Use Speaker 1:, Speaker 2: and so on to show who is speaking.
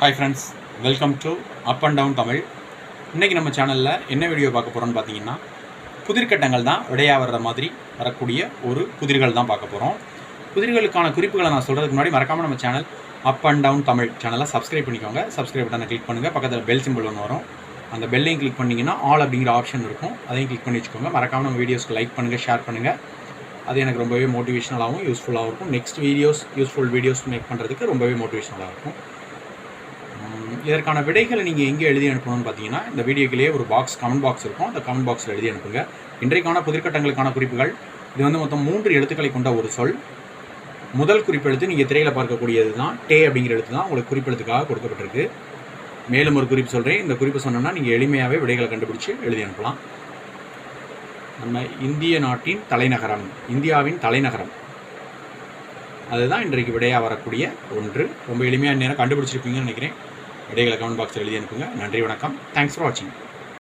Speaker 1: Hi friends welcome to up and down Tamil இன்றைக்கி நம்ம சேனலில் என்ன வீடியோ பார்க்க போகிறோம்னு பார்த்தீங்கன்னா புதிர்கட்டங்கள் தான் விடையாக வர்ற மாதிரி வரக்கூடிய ஒரு புதிர்கள் தான் பார்க்க போகிறோம் புதிர்களுக்கான குறிப்புகளை நான் சொல்கிறதுக்கு முன்னாடி மறக்காமல் நம்ம channel up and down Tamil சேனலை சப்ஸ்கிரைப் பண்ணிக்கோங்க. சப்ஸ்கிரைப் பட்டனை கிளிக் பண்ணுங்கள் பக்கத்தில் பெல் சிம்பிள் ஒன்று வரும். அந்த பெல்லையும் கிளிக் பண்ணிங்கன்னா ஆல் அப்படிங்கிற ஆப்ஷன் இருக்கும். அதையும் கிளிக் பண்ணி வச்சுக்கோங்க. மறக்காமல் நம்ம வீடியோஸ்க்கு லைக் பண்ணுங்கள் ஷேர் பண்ணுங்கள் அது எனக்கு ரொம்பவே மோட்டிவேஷனலாகவும் யூஸ்ஃபுல்லாகவும் இருக்கும். Next videos useful videos make பண்ணுறதுக்கு ரொம்பவே மோட்டிவேஷனலாக இருக்கும். இதற்கான விடைகளை நீங்கள் எங்கே எழுதி அனுப்பணும்னு பார்த்தீங்கன்னா இந்த வீடியோக்கிலேயே ஒரு பாக்ஸ் கமெண்ட் பாக்ஸ் இருக்கும். அந்த கமெண்ட் பாக்ஸில் எழுதி அனுப்புங்க. இன்றைக்கான புதிர்கட்டங்களுக்கான குறிப்புகள். இது வந்து மொத்தம் மூன்று எழுத்துக்களை கொண்ட ஒரு சொல். முதல் குறிப்பெழுத்து நீங்கள் திரையில் பார்க்கக்கூடியது தான் டே அப்படிங்கிற எழுத்து தான் உங்களுக்கு குறிப்பெழுத்துக்காக கொடுக்கப்பட்டிருக்கு. மேலும் ஒரு குறிப்பு சொல்கிறேன் இந்த குறிப்பு சொன்னோம்னா நீங்கள் எளிமையாகவே விடைகளை கண்டுபிடிச்சி எழுதி அனுப்பலாம். நம்ம இந்திய நாட்டின் தலைநகரம் இந்தியாவின் தலைநகரம். அதுதான் இன்றைக்கு விடையாக வரக்கூடிய ஒன்று. ரொம்ப எளிமையான நேரம் கண்டுபிடிச்சிருப்பீங்கன்னு நினைக்கிறேன். விடைகளை கமெண்ட் பாக்ஸில் எழுதி அனுப்புங்க. நன்றி வணக்கம். தேங்க்ஸ் ஃபார் வாட்சிங்